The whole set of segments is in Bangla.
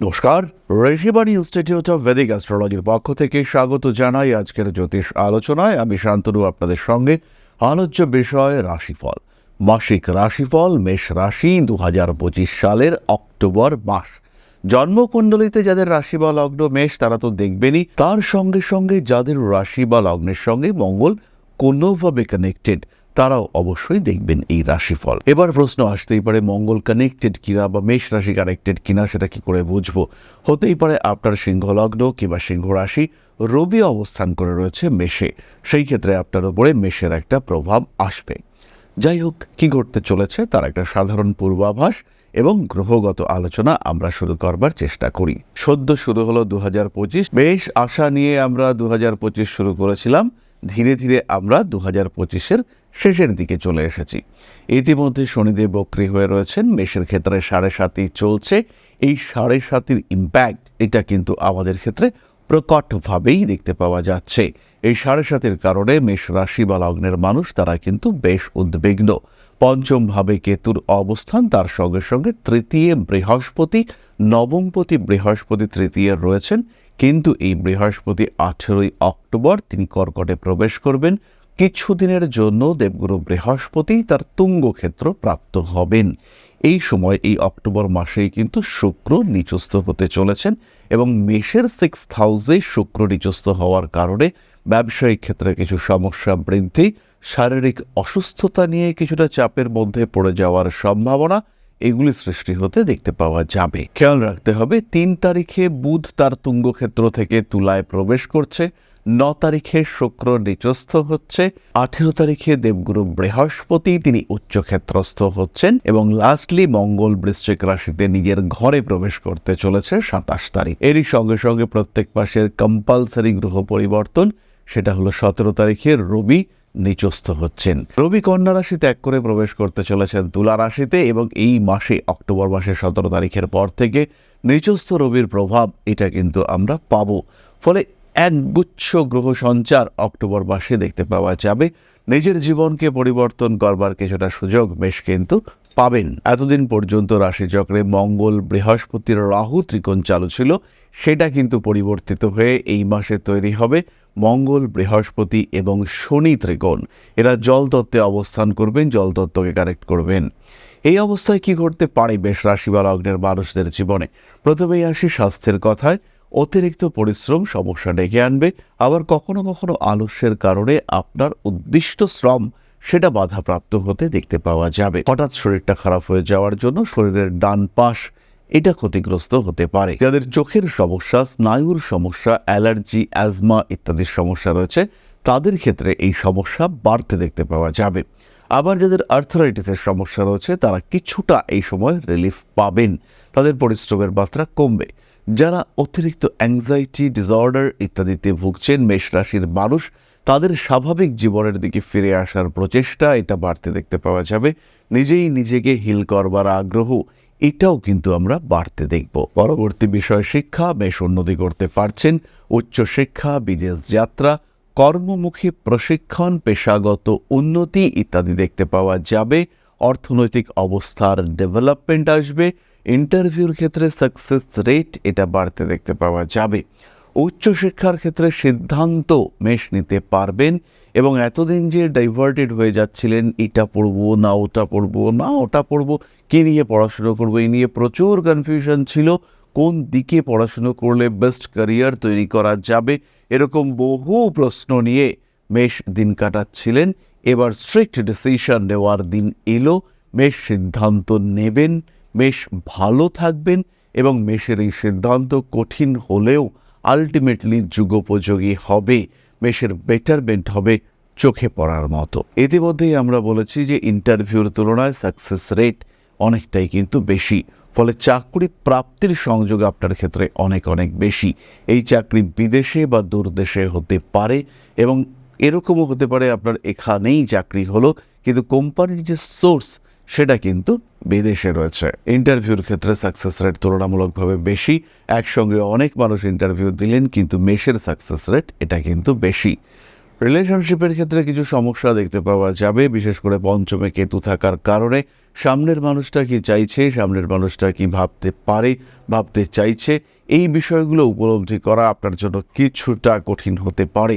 নমস্কার ঋষিবাণী ইনস্টিটিউট অফ ভেদিক অ্যাস্ট্রোলজির পক্ষ থেকে স্বাগত জানাই আজকের জ্যোতিষ আলোচনায়। আমি শান্তনু, আপনাদের সঙ্গে আলোচ্য বিষয় রাশিফল। মাসিক রাশিফল মেষ রাশি দু হাজার পঁচিশ সালের অক্টোবর মাস। জন্মকুণ্ডলিতে যাদের রাশি বা লগ্ন মেষ, তারা তো দেখবেনই। তার সঙ্গে সঙ্গে যাদের রাশি বা লগ্নের সঙ্গে মঙ্গল কোনোভাবে কানেক্টেড তারাও অবশ্যই দেখবেন এই রাশিফল। এবার প্রশ্ন আসতেই পারে, মঙ্গল কানেক্টেড কিনা বা মেষ রাশি কানেক্টেড কিনা সেটা কি করে বুঝব? হতেই পারে আপনার সিংহ লগ্ন কিংবা সিংহ রাশি রবি অবস্থান করে রয়েছে মেষে। সেই ক্ষেত্রে আপনার উপরে মেষের একটা প্রভাব আসবে। যাই হোক, কি ঘটতে চলেছে তার একটা সাধারণ পূর্বাভাস এবং গ্রহগত আলোচনা আমরা শুরু করবার চেষ্টা করি। সদ্য শুরু হলো দু হাজার পঁচিশ বেশ আশা নিয়ে আমরা দু হাজার পঁচিশ শুরু করেছিলাম। ধীরে ধীরে আমরা দু হাজার পঁচিশের শেষের দিকে চলে এসেছি। ইতিমধ্যে শনিদেব বক্রি হয়ে রয়েছেন। মেষের ক্ষেত্রে সাড়ে সাতই চলছে। এই সাড়ে সাতির ইম্প্যাক্ট এটা কিন্তু আমাদের ক্ষেত্রে প্রকটভাবেই দেখতে পাওয়া যাচ্ছে। এই সাড়ে সাতের কারণে মেষ রাশি বা লগ্নের মানুষ তারা কিন্তু বেশ উদ্বিগ্ন। পঞ্চম ভাবে কেতুর অবস্থান, তার সঙ্গে সঙ্গে তৃতীয় বৃহস্পতি, নবমপতি বৃহস্পতি তৃতীয় রয়েছেন। কিন্তু এই বৃহস্পতি আঠেরোই অক্টোবর তিনি কর্কটে প্রবেশ করবেন। কিছুদিনের জন্য দেবগুরু বৃহস্পতি তার তুঙ্গক্ষেত্র প্রাপ্ত হবেন। এই সময়, এই অক্টোবর মাসেই কিন্তু শুক্র নিচস্থ হতে চলেছেন এবং মেষের সিক্স হাউসে শুক্র নিচস্থ হওয়ার কারণে ব্যবসায়িক ক্ষেত্রে কিছু সমস্যা বৃদ্ধি শারীরিক অসুস্থতা নিয়ে কিছুটা চাপের মধ্যে পড়ে যাওয়ার সম্ভাবনা এগুলি সৃষ্টি হতে দেখতে পাওয়া যাবে। খেয়াল রাখতে হবে, তিন তারিখে বুধ তার তুঙ্গক্ষেত্র থেকে তুলায় প্রবেশ করছে, ন তারিখে শুক্র নিচস্থ হচ্ছে, আঠেরো তারিখে দেবগুরু বৃহস্পতি তিনি উচ্চক্ষেত্রস্থ হচ্ছেন এবং লাস্টলি মঙ্গল বৃশ্চিক রাশিতে নিজের ঘরে প্রবেশ করতে চলেছে সাতাশ তারিখ। এরই সঙ্গে সঙ্গে প্রত্যেক মাসের কম্পালসারি গ্রহ পরিবর্তন, সেটা হলো সতেরো তারিখে রবি নিচস্থ হচ্ছেন। রবি কন্যা রাশি ত্যাগ করে প্রবেশ করতে চলেছেন তুলা রাশিতে এবং এই মাসে অক্টোবর মাসের সতেরো তারিখের পর থেকে নিচস্থ রবির প্রভাব এটা কিন্তু আমরা পাব। ফলে একগুচ্ছ গ্রহ সঞ্চার অক্টোবর মাসে দেখতে পাওয়া যাবে। নিজের জীবনকে পরিবর্তন করবার কিছুটা সুযোগ বেশ কিন্তু পাবেন। এতদিন পর্যন্ত রাশিচক্রে মঙ্গল, বৃহস্পতির রাহু ত্রিকোণ চালু ছিল। সেটা কিন্তু পরিবর্তিত হয়ে এই মাসে তৈরি হবে। মঙ্গল, বৃহস্পতি এবং শনি ত্রিকোণ। এরা জল তত্ত্বে অবস্থান করবেন, জল তত্ত্বকে কারেক্ট করবেন। এই অবস্থায় কি ঘটতে পারে বেশ রাশি বা লগ্নের মানুষদের জীবনে? প্রথমেই আসি স্বাস্থ্যের কথায়। অতিরিক্ত পরিশ্রম সমস্যা ডেকে আনবে। আবার কখনো কখনো আলস্যের কারণে আপনার উদ্দিষ্ট শ্রম, সেটা বাধাপ্রাপ্ত হতে দেখতে পাওয়া যাবে। হঠাৎ শরীরটা খারাপ হয়ে যাওয়ার জন্য শরীরের ডান পাশ এটা ক্ষতিগ্রস্ত হতে পারে। যাদের চোখের সমস্যা, স্নায়ুর সমস্যা, অ্যালার্জি, অ্যাজমা ইত্যাদির সমস্যা রয়েছে, তাদের ক্ষেত্রে এই সমস্যা বাড়তে দেখতে পাওয়া যাবে। আবার যাদের আর্থারাইটিসের সমস্যা রয়েছে, তারা কিছুটা এই সময় রিলিফ পাবেন। তাদের পরিশ্রমের মাত্রা কমবে। যারা অতিরিক্ত অ্যাংজাইটি ডিসঅর্ডার ইত্যাদিতে ভুগছেন, মেষ রাশির মানুষ, তাদের স্বাভাবিক জীবনের দিকে ফিরে আসার প্রচেষ্টা এটা বাড়তে দেখতে পাওয়া যাবে। নিজেই নিজেকে হিল করবার আগ্রহ এটাও কিন্তু আমরা বাড়তে দেখব। পরবর্তী বিষয়, শিক্ষা বেশ উন্নতি করতে পারছেন উচ্চশিক্ষা বিদেশ যাত্রা, কর্মমুখী প্রশিক্ষণ, পেশাগত উন্নতি ইত্যাদি দেখতে পাওয়া যাবে। অর্থনৈতিক অবস্থার ডেভেলপমেন্ট আসবে। ইন্টারভিউর ক্ষেত্রে সাকসেস রেট এটা বাড়তে দেখতে পাওয়া যাবে। উচ্চশিক্ষার ক্ষেত্রে সিদ্ধান্ত মেশ নিতে পারবেন এবং এতদিন যে ডাইভার্টেড হয়ে যাচ্ছিলেন, এটা পড়ব, না ওটা পড়ব, না ওটা পড়ব, কী নিয়ে পড়াশুনো করব, এই নিয়ে প্রচুর কনফিউশন ছিল। কোন দিকে পড়াশুনো করলে বেস্ট ক্যারিয়ার তৈরি করা যাবে? এরকম বহু প্রশ্ন নিয়ে মেষ দিন কাটাচ্ছিলেন। এবার স্ট্রিক্ট ডিসিশন নেওয়ার দিন এলো। মেষ সিদ্ধান্ত নেবেন, মেষ ভালো থাকবেন এবং মেষের এই সিদ্ধান্ত কঠিন হলেও আলটিমেটলি যুগোপযোগী হবে মেষের বেটারমেন্ট হবে চোখে পড়ার মতো। ইতিমধ্যেই আমরা বলেছি যে ইন্টারভিউর তুলনায় সাকসেস রেট অনেকটাই কিন্তু বেশি, ফলে চাকরি প্রাপ্তির সংযোগ আপনার ক্ষেত্রে অনেক অনেক বেশি। এই চাকরি বিদেশে বা দূরদেশে হতে পারে এবং এরকমও হতে পারে আপনার এখানেই চাকরি হলো, কিন্তু কোম্পানির যে সোর্স সেটা কিন্তু বিদেশে রয়েছে। ইন্টারভিউর ক্ষেত্রে সাকসেস রেট তুলনামূলকভাবে বেশি। একসঙ্গে অনেক মানুষ ইন্টারভিউ দিলেন, কিন্তু মেশের সাকসেস রেট এটা কিন্তু বেশি। রিলেশনশিপের ক্ষেত্রে কিছু সমস্যা দেখতে পাওয়া যাবে, বিশেষ করে পঞ্চমে কেতু থাকার কারণে। সামনের মানুষটা কি চাইছে, সামনের মানুষটা কি ভাবতে পারে, ভাবতে চাইছে, এই বিষয়গুলো উপলব্ধি করা আপনার জন্য কিছুটা কঠিন হতে পারে।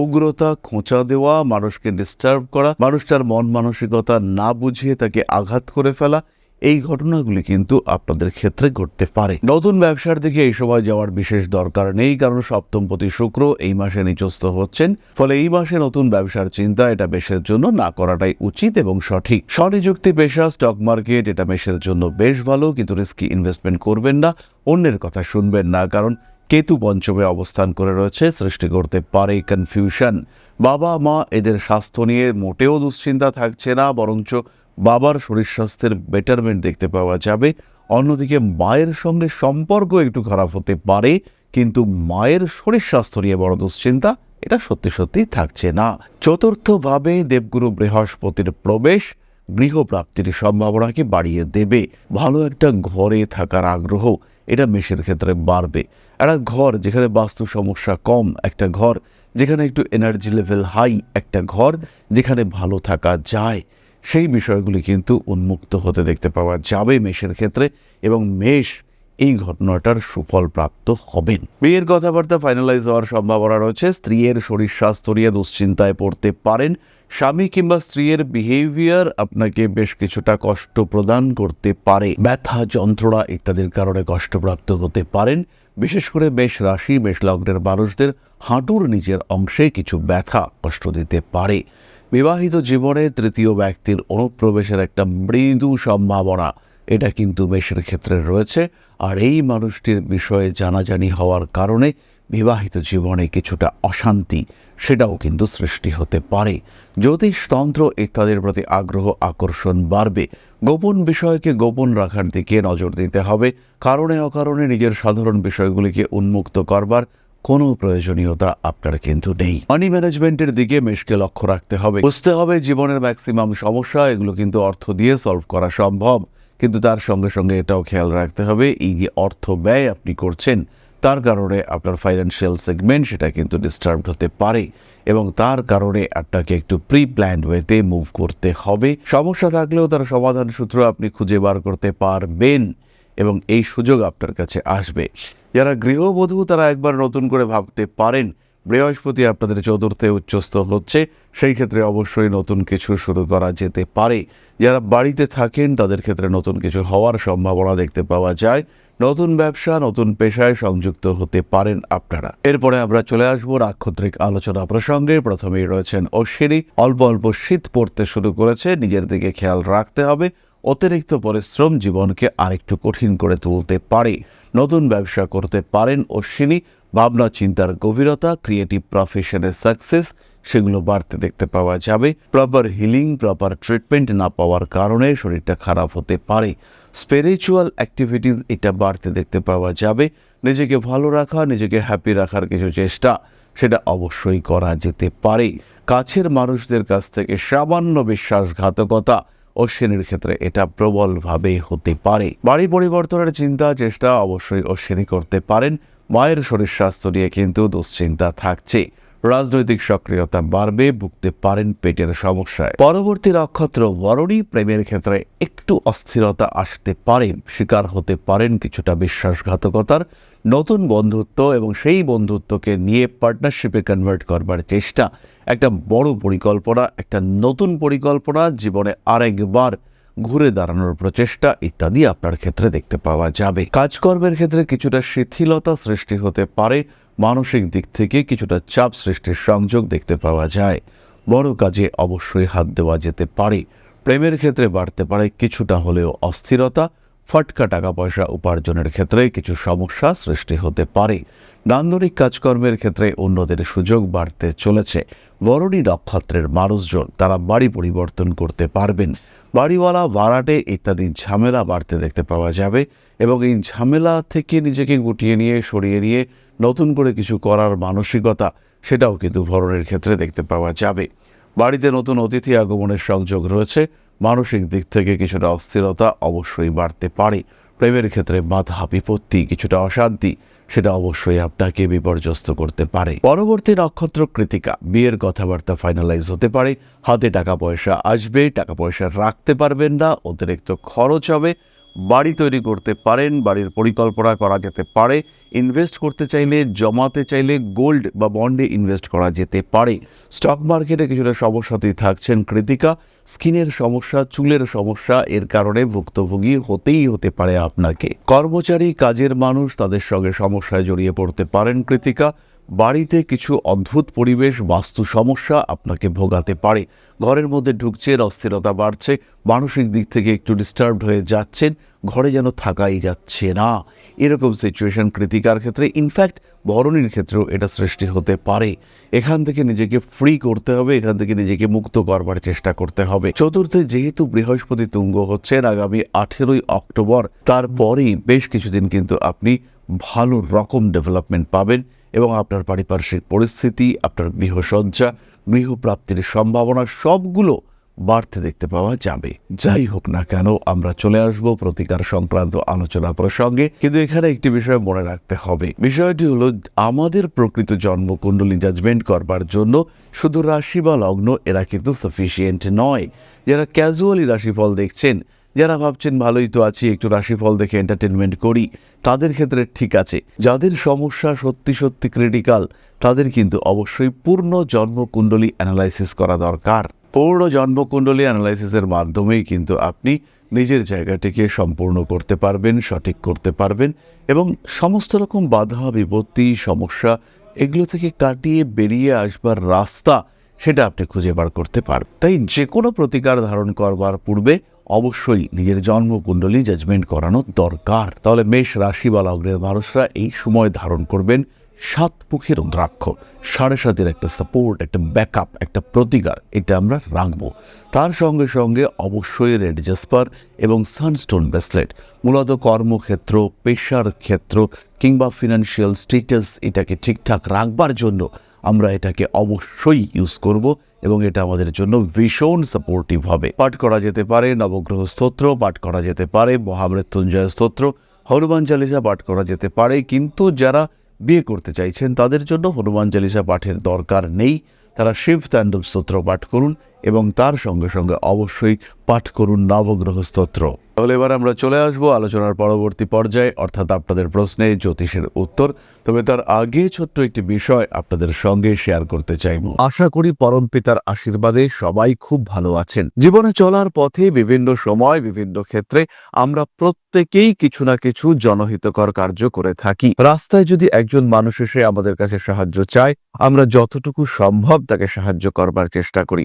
উগ্রতা খোঁচা দেওয়া, মানুষকে ডিস্টার্ব করা, মানুষটার মন মানসিকতা না বুঝিয়ে তাকে আঘাত করে ফেলা, এই ঘটনাগুলি কিন্তু আপনাদের ক্ষেত্রে ঘটতে পারে। নতুন ব্যবসার দিকে এই সময় যাওয়ার বিশেষ দরকার নেই, কারণ সপ্তমপতি শুক্র এই মাসে নিচস্থ হচ্ছেন, ফলে এই মাসে নতুন ব্যবসার চিন্তা এটা মেষের জন্য না করাটাই উচিত এবং সঠিক। স্বনিযুক্তি পেশা স্টক মার্কেট এটা মেষের জন্য বেশ ভালো, কিন্তু রিস্কি ইনভেস্টমেন্ট করবেন না, অন্যের কথা শুনবেন না, কারণ কেতু পঞ্চমে অবস্থান করে রয়েছে, সৃষ্টি করতে পারে কনফিউশন বাবা, মা এদের স্বাস্থ্য নিয়ে মোটেও দুশ্চিন্তা থাকছে না, বরঞ্চ বাবার শরীর স্বাস্থ্যের বেটারমেন্ট দেখতে পাওয়া যাবে। অন্যদিকে মায়ের সঙ্গে সম্পর্ক একটু খারাপ হতে পারে, কিন্তু মায়ের শরীর স্বাস্থ্য নিয়ে বড় দুশ্চিন্তা, এটা সত্যি সত্যি থাকছে না। চতুর্থভাবে দেবগুরু বৃহস্পতির প্রবেশ, গৃহপ্রাপ্তির সম্ভাবনাকে বাড়িয়ে দেবে। ভালো একটা ঘরে থাকার আগ্রহ এটা মেষের ক্ষেত্রে বাড়বে। একটা ঘর যেখানে বাস্তু সমস্যা কম, একটা ঘর যেখানে একটু এনার্জি লেভেল হাই একটা ঘর যেখানে ভালো থাকা যায়, সেই বিষয়গুলি কিন্তু উন্মুক্ত হতে দেখতে পাওয়া যাবে মেষের ক্ষেত্রে এবং মেষ এই ঘটনাটার সুফল প্রাপ্ত হবেন। বিয়ের কথাবার্তা ফাইনালাইজ হওয়ার সম্ভাবনা রয়েছে। স্ত্রীর শরীর স্বাস্থ্য নিয়ে দুশ্চিন্তায় পড়তে পারেন। স্বামী কিংবা স্ত্রীর বিহেভিয়ার আপনাকে বেশ কিছুটা কষ্ট প্রদান করতে পারে। ব্যথা, যন্ত্রণা ইত্যাদির কারণে কষ্টপ্রাপ্ত হতে পারেন। বিশেষ করে বেশ রাশি বেশ লগ্নের মানুষদের হাঁটুর নিচের অংশে কিছু ব্যথা কষ্ট দিতে পারে। বিবাহিত জীবনে তৃতীয় ব্যক্তির অনুপ্রবেশের একটা মৃদু সম্ভাবনা। এটা কিন্তু মেষের ক্ষেত্রে রয়েছে। আর এই মানুষটির বিষয়ে জানাজানি হওয়ার কারণে বিবাহিত জীবনে কিছুটা অশান্তি, সেটাও কিন্তু সৃষ্টি হতে পারে। জ্যোতিষতন্ত্র ইত্যাদির প্রতি আগ্রহ, আকর্ষণ বাড়বে। গোপন বিষয়কে গোপন রাখার দিকে নজর দিতে হবে। কারণে অকারণে নিজের সাধারণ বিষয়গুলিকে উন্মুক্ত করবার কোনো প্রয়োজনীয়তা আপনার কিন্তু নেই। মানি ম্যানেজমেন্টের দিকে মেশকে লক্ষ্য রাখতে হবে। বুঝতে হবে জীবনের ম্যাক্সিমাম সমস্যা, এগুলো কিন্তু অর্থ দিয়ে সলভ করা সম্ভব। কিন্তু তার সঙ্গে সঙ্গে এটাও খেয়াল রাখতে হবে, এই যে অর্থ ব্যয় আপনি করছেন, তার কারণে আপনার ফাইন্যান্সিয়াল সেগমেন্ট সেটা কিন্তু ডিস্টার্বড হতে পারে এবং তার কারণে আপনাকে একটু প্রি প্ল্যান্ড ওয়েতে মুভ করতে হবে। সমস্যা থাকলেও তার সমাধান সূত্র আপনি খুঁজে বার করতে পারবেন এবং এই সুযোগ আপনার কাছে আসবে। যারা গৃহবধূ তারা একবার নতুন করে ভাবতে পারেন বৃহস্পতি আপনাদের চতুর্থে উচ্চস্থ হচ্ছে। সেই ক্ষেত্রে অবশ্যই নতুন কিছু শুরু করা যেতে পারে। যারা বাড়িতে থাকেন, তাদের ক্ষেত্রে নতুন কিছু হওয়ার সম্ভাবনা দেখতে পাওয়া যায়। নতুন ব্যবসা, নতুন পেশায় সংযুক্ত হতে পারেন আপনারা। এরপরে আমরা চলে আসব নাক্ষত্রিক আলোচনা প্রসঙ্গে। প্রথমেই রয়েছেন অশ্বিনী। অল্প অল্প শীত পড়তে শুরু করেছে। নিজের দিকে খেয়াল রাখতে হবে। অতিরিক্ত পরিশ্রম জীবনকে আরেকটু কঠিন করে তুলতে পারে। নতুন ব্যবসা করতে পারেন অশ্বিনী। ভাবনা, চিন্তার গভীরতা ক্রিয়েটিভ প্রফেশনের সাকসেস সেগুলো বাড়তে দেখতে পাওয়া যাবে। প্রপার হিলিং প্রপার ট্রিটমেন্ট না পাওয়ার কারণে শরীরটা খারাপ হতে পারে। স্পিরিচুয়াল অ্যাক্টিভিটিস এটা বাড়তে দেখতে পাওয়া যাবে। নিজেকে ভালো রাখা, নিজেকে হ্যাপি রাখার কিছু চেষ্টা, সেটা অবশ্যই করা যেতে পারে। কাছের মানুষদের কাছ থেকে সামান্য বিশ্বাসঘাতকতা অশ্বিনীর ক্ষেত্রে এটা প্রবলভাবে হতে পারে। বাড়ি পরিবর্তনের চিন্তা, চেষ্টা অবশ্যই অশ্বিনী করতে পারেন। মায়ের শরীর স্বাস্থ্য নিয়ে কিন্তু দুশ্চিন্তা থাকছে। রাজনৈতিক সক্রিয়তা বাড়বে, ভুগতে পারেন পেটের সমস্যায়। পরবর্তী নক্ষত্র বরণী, প্রেমের ক্ষেত্রে একটু অস্থিরতা আসতে পারে। শিকার হতে পারেন কিছুটা বিশ্বাসঘাতকতার। নতুন বন্ধুত্ব এবং সেই বন্ধুত্বকে নিয়ে পার্টনারশিপে কনভার্ট করবার চেষ্টা। একটা বড় পরিকল্পনা, একটা নতুন পরিকল্পনা, জীবনে আরেকবার ঘুরে দাঁড়ানোর প্রচেষ্টা ইত্যাদি আপনার ক্ষেত্রে দেখতে পাওয়া যাবে। কাজকর্মের ক্ষেত্রে কিছুটা শিথিলতা সৃষ্টি হতে পারে, মানসিক দিক থেকে কিছুটা চাপ সৃষ্টির সংযোগ দেখতে পাওয়া যায়। বড় কাজে অবশ্যই হাত দেওয়া যেতে পারে। প্রেমের ক্ষেত্রে বাড়তে পারে কিছুটা হলেও অস্থিরতা, ফটকা টাকা পয়সা উপার্জনের ক্ষেত্রে কিছু সমস্যা সৃষ্টি হতে পারে। নান্দনিক কাজকর্মের ক্ষেত্রে উন্নতির সুযোগ বাড়তে চলেছে। বরণী নক্ষত্রের মানুষজন তারা বাড়ি পরিবর্তন করতে পারবেন। বাড়িওয়ালা, ভাড়াটে ইত্যাদি ঝামেলা বাড়তে দেখতে পাওয়া যাবে এবং এই ঝামেলা থেকে নিজেকে গুটিয়ে নিয়ে, সরিয়ে নিয়ে নতুন করে কিছু করার মানসিকতা সেটাও কিন্তু ভরণের ক্ষেত্রে দেখতে পাওয়া যাবে। বাড়িতে নতুন অতিথি আগমনের সংযোগ রয়েছে। মানসিক দিক থেকে কিছুটা অস্থিরতা অবশ্যই বাড়তে পারে। প্রেমের ক্ষেত্রে বাধা, বিপত্তি, কিছুটা অশান্তি সেটা অবশ্যই আপনাকে বিপর্যস্ত করতে পারে। পরবর্তী নক্ষত্র কৃতিকা বিয়ের কথাবার্তা ফাইনালাইজ হতে পারে। হাতে টাকা পয়সা আসবে, টাকা পয়সা রাখতে পারবেন না, অতিরিক্ত খরচ হবে। বাড়ি তৈরি করতে পারেন, বাড়ির পরিকল্পনা করা যেতে পারে, ইনভেস্ট করতে চাইলে, জমাতে চাইলে গোল্ড বা বন্ডে ইনভেস্ট করা যেতে পারে। স্টক মার্কেটে কিছুটা সমস্যাতেই থাকছেন কৃতিকা। স্কিনের সমস্যা, চুলের সমস্যা, এর কারণে ভুক্তভোগী হতেই হতে পারে আপনাকে। কর্মচারী, কাজের মানুষ তাদের সঙ্গে সমস্যায় জড়িয়ে পড়তে পারেন কৃতিকা। বাড়িতে কিছু অদ্ভুত পরিবেশ, বাস্তু সমস্যা আপনাকে ভোগাতে পারে। ঘরের মধ্যে ঢুকছেন, অস্থিরতা বাড়ছে, মানসিক দিক থেকে একটু ডিস্টার্বড হয়ে যাচ্ছেন, ঘরে যেন থাকাই যাচ্ছে না। এরকম সিচুয়েশন কৃতিকার ক্ষেত্রে ইনফ্যাক্ট বরণীর ক্ষেত্রেও এটা সৃষ্টি হতে পারে। এখান থেকে নিজেকে ফ্রি করতে হবে, এখান থেকে নিজেকে মুক্ত করবার চেষ্টা করতে হবে। চতুর্থে, যেহেতু বৃহস্পতি তুঙ্গ হচ্ছেন, আগামী আঠেরোই অক্টোবর, তারপরেই বেশ কিছুদিন কিন্তু আপনি ভালো রকম ডেভেলপমেন্ট পাবেন। এবং আপনার পারিপার্শ্বিক পরিস্থিতি, আপনার গৃহসজ্জা, গৃহপ্রাপ্তির সম্ভাবনা সবগুলো বাড়তে দেখতে পাওয়া যাবে। যাই হোক না কেন, আমরা চলে আসব প্রতিকার সংক্রান্ত আলোচনা প্রসঙ্গে। কিন্তু এখানে একটি বিষয় মনে রাখতে হবে। বিষয়টি হলো, আমাদের প্রকৃত জন্মকুণ্ডলী জাজমেন্ট করবার জন্য শুধু রাশি বা লগ্ন এরা কিন্তু সাফিসিয়েন্ট নয়। যারা ক্যাজুয়ালি রাশিফল দেখছেন যারা ভাবছেন ভালোই তো আছি, একটু রাশিফল দেখে এন্টারটেনমেন্ট করি, তাদের ক্ষেত্রে ঠিক আছে। যাদের সমস্যা সত্যি সত্যি ক্রিটিক্যাল তাদের কিন্তু অবশ্যই পূর্ণ জন্মকুণ্ডলী অ্যানালাইসিস করা দরকার। পূর্ণ জন্মকুণ্ডলী অ্যানালাইসিসের মাধ্যমেই কিন্তু আপনি নিজের জায়গাটিকে সম্পূর্ণ করতে পারবেন, সঠিক করতে পারবেন এবং সমস্ত রকম বাধা, বিপত্তি, সমস্যা এগুলো থেকে কাটিয়ে বেরিয়ে আসবার রাস্তা, সেটা আপনি খুঁজে বার করতে পারবেন। তাই যে কোনো প্রতিকার ধারণ করবার পূর্বে অবশ্যই নিজের জন্মকুণ্ডলী জাজমেন্ট করানো দরকার। তাহলে মেষ রাশি বা লগ্নের মানুষরা এই সময় ধারণ করবেন সাত মুখের রুদ্রাক্ষ। সাড়ে সাতের একটা সাপোর্ট একটা ব্যাকআপ একটা প্রতিকার, এটা আমরা রাখব। তার সঙ্গে সঙ্গে অবশ্যই রেড জাসপার এবং সানস্টোন ব্রেসলেট মূলত কর্মক্ষেত্র, পেশার ক্ষেত্র কিংবা ফিনান্সিয়াল স্টেটাস এটাকে ঠিকঠাক রাখবার জন্য আমরা এটাকে অবশ্যই ইউজ করব। এবং এটা আমাদের জন্য ভীষণ সাপোর্টিভ হবে। পাঠ করা যেতে পারে, নবগ্রহ স্তোত্র, পাঠ করা যেতে পারে, মহামৃত্যুঞ্জয় স্তোত্র, হনুমান চালিসা পাঠ করা যেতে পারে, কিন্তু যারা বিয়ে করতে চাইছেন তাদের জন্য হনুমান চালিসা পাঠের দরকার নেই। তারা শিব তাণ্ডব স্তোত্র পাঠ করুন এবং তার সঙ্গে সঙ্গে অবশ্যই পাঠ করুন নবগ্রহ স্তোত্র তাহলে এবার আমরা চলে আসব আলোচনার পরবর্তী পর্যায়ে, অর্থাৎ আপনাদের প্রশ্নে জ্যোতিষের উত্তর। তবে তার আগে ছোট্ট একটি বিষয় আপনাদের সঙ্গে শেয়ার করতে চাইব। আশা করি পরম পিতার আশীর্বাদে সবাই খুব ভালো আছেন। জীবনে চলার পথে বিভিন্ন সময়, বিভিন্ন ক্ষেত্রে আমরা প্রত্যেকেই কিছু না কিছু জনহিতকর কার্য করে থাকি। রাস্তায় যদি একজন মানুষ এসে আমাদের কাছে সাহায্য চায়, আমরা যতটুকু সম্ভব তাকে সাহায্য করবার চেষ্টা করি।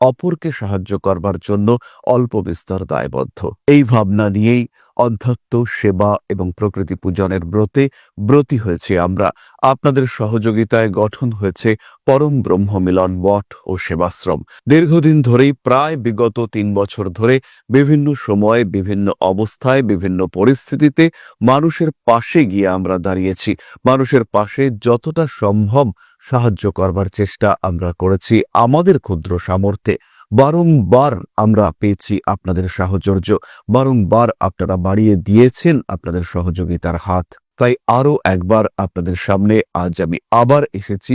অপরকে সাহায্য করবার জন্য অল্প বিস্তর দায়বদ্ধ। এই ভাবনা নিয়েই অধ্যাত্ম সেবা এবং প্রকৃতি পূজনের ব্রতে ব্রতী হয়েছে আমরা। আপনাদের সহযোগিতায় গঠন হয়েছে পরম ব্রহ্ম মিলন মঠ ও সেবাশ্রম। দীর্ঘদিন ধরেই প্রায় বিগত তিন বছর ধরে বিভিন্ন সময়ে বিভিন্ন অবস্থায়, বিভিন্ন পরিস্থিতিতে মানুষের পাশে গিয়ে আমরা দাঁড়িয়েছি। মানুষের পাশে যতটা সম্ভব সাহায্য করবার চেষ্টা আমরা করেছি আমাদের ক্ষুদ্র সামর্থ্যে। বারংবার আমরা পেয়েছি আপনাদের সাহচর্য বারংবার আপনারা বাড়িয়ে দিয়েছেন আপনাদের সহযোগিতার হাত। তাই আরও একবার আপনাদের সামনে আজ আমি আবার এসেছি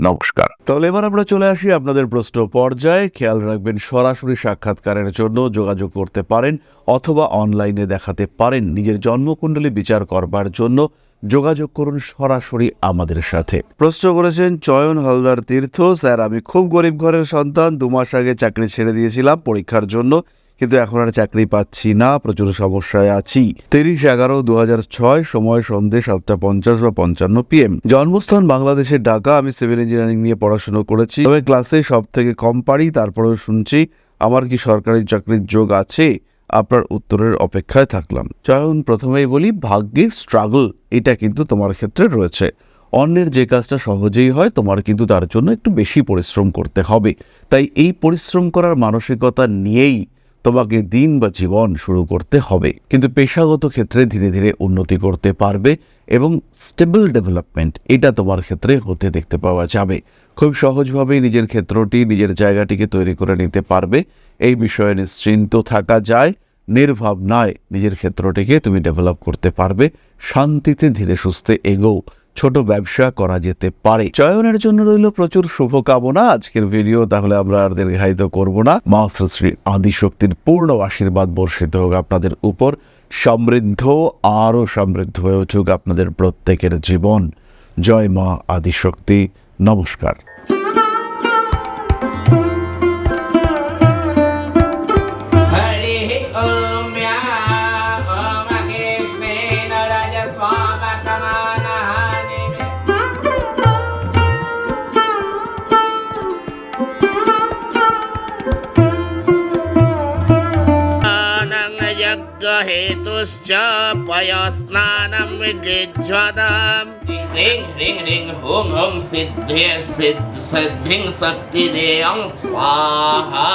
নমস্কার। তাহলে এবার আমরা চলে আসি আপনাদের প্রশ্ন পর্যায়ে। খেয়াল রাখবেন, সরাসরি সাক্ষাৎকারের জন্য যোগাযোগ করতে পারেন অথবা অনলাইনে দেখাতে পারেন। নিজের জন্মকুণ্ডলী বিচার করবার জন্য যোগাযোগ করুন সরাসরি আমাদের সাথে। প্রশ্ন করেছেন, চয়ন হালদার তীর্থ। স্যার, আমি খুব গরিব ঘরের সন্তান। দু মাস আগে চাকরি ছেড়ে দিয়েছিলাম পরীক্ষার জন্য। কিন্তু এখন আর চাকরি পাচ্ছি না, প্রচুর সমস্যায় আছি। তিরিশ এগারো দু ছয় সময় সন্ধ্যে সাতটা পঞ্চাশ বা পঞ্চান্ন পিএম জন্মস্থান বাংলাদেশের ঢাকা। আমি সিভিল ইঞ্জিনিয়ারিং নিয়ে পড়াশোনা করেছি। তবে ক্লাসে সব থেকে কম পারি, তারপরেও শুনছি, আমার কি সরকারি চাকরির যোগ আছে? আপনার উত্তরের অপেক্ষায় থাকলাম। চয়ন প্রথমেই বলি, ভাগ্যের স্ট্রাগল এটা কিন্তু তোমার ক্ষেত্রে রয়েছে। অন্যের যে কাজটা সহজেই হয়, তোমার কিন্তু তার জন্য একটু বেশি পরিশ্রম করতে হবে। তাই এই পরিশ্রম করার মানসিকতা নিয়েই তোমাকে দিন বা জীবন শুরু করতে হবে। কিন্তু পেশাগত ক্ষেত্রে ধীরে ধীরে উন্নতি করতে পারবে এবং স্টেবল ডেভেলপমেন্ট এটা তোমার ক্ষেত্রে হতে দেখতে পাওয়া যাবে। খুব সহজভাবেই নিজের ক্ষেত্রটি, নিজের জায়গাটিকে তৈরি করে নিতে পারবে। এই বিষয়ে নিশ্চিন্ত থাকা যায়। নির্ভাবনায় নিজের ক্ষেত্রটিকে তুমি ডেভেলপ করতে পারবে। শান্তিতে ধীরে সুস্থে এগোও। ছোট ব্যবসা করা যেতে পারে। চয়নের জন্য রইল প্রচুর শুভকামনা। আজকের ভিডিও তাহলে আমরা আর দীর্ঘায়িত করব না। মা শ্রী আদিশক্তির পূর্ণ আশীর্বাদ বর্ষিত হোক আপনাদের উপর। সমৃদ্ধ, আরও সমৃদ্ধ হয়ে উঠুক আপনাদের প্রত্যেকের জীবন। জয় মা আদিশক্তি। নমস্কার। यज्ञहेतुश्च पयस्नानं विजिज्वताम् ह्रीं ह्रीं ह्रीं हुं हुं सिद्धे सिद्ध सिद्धिं शक्तिदेयं स्वाहा